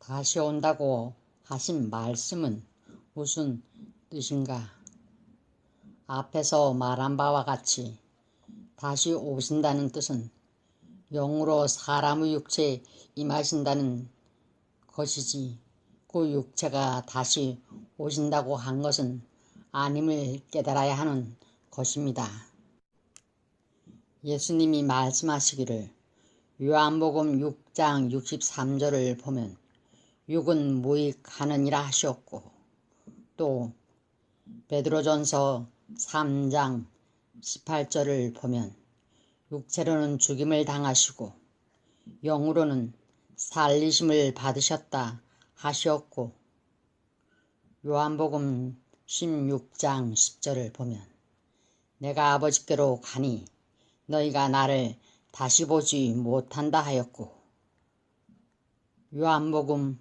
다시 온다고 하신 말씀은 무슨 뜻인가? 앞에서 말한 바와 같이 다시 오신다는 뜻은 영으로 사람의 육체에 임하신다는 것이지 그 육체가 다시 오신다고 한 것은 아님을 깨달아야 하는 것입니다. 예수님이 말씀하시기를 요한복음 6장 63절을 보면 육은 무익하느니라 하셨고 또 베드로전서 3장 18절을 보면 육체로는 죽임을 당하시고 영으로는 살리심을 받으셨다 하셨고 요한복음 16장 10절을 보면 내가 아버지께로 가니 너희가 나를 다시 보지 못한다 하였고 요한복음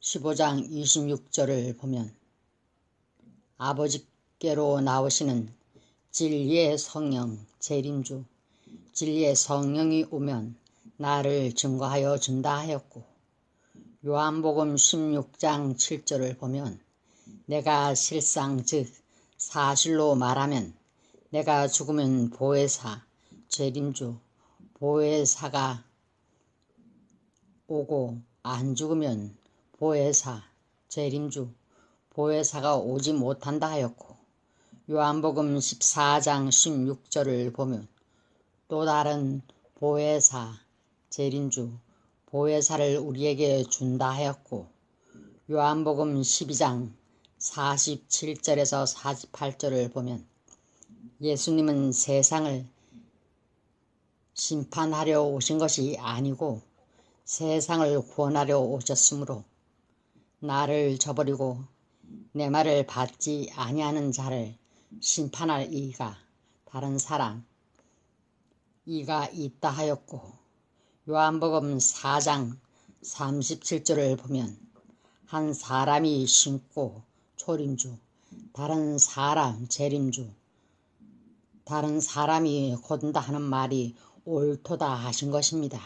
15장 26절을 보면 아버지께로 나오시는 진리의 성령 재림주 진리의 성령이 오면 나를 증거하여 준다 하였고 요한복음 16장 7절을 보면 내가 실상 즉 사실로 말하면 내가 죽으면 보혜사 재림주 보혜사가 오고 안 죽으면 보혜사 재림주 보혜사가 오지 못한다 하였고 요한복음 14장 16절을 보면 또 다른 보혜사 재림주 보혜사를 우리에게 준다 하였고 요한복음 12장 47절에서 48절을 보면 예수님은 세상을 심판하려 오신 것이 아니고 세상을 구원하려 오셨으므로 나를 저버리고 내 말을 받지 아니하는 자를 심판할 이가 다른 사람 이가 있다 하였고 요한복음 4장 37절을 보면 한 사람이 신고 초림주 다른 사람 재림주 다른 사람이 곧다 하는 말이 옳도다 하신 것입니다.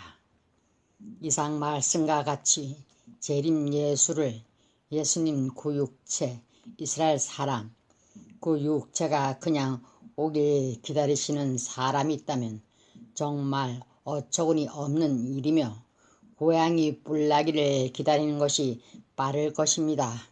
이상 말씀과 같이 재림 예수를 예수님 그 육체 이스라엘 사람 그 육체가 그냥 오길 기다리시는 사람이 있다면 정말 어처구니 없는 일이며 고양이 뿔나기를 기다리는 것이 빠를 것입니다.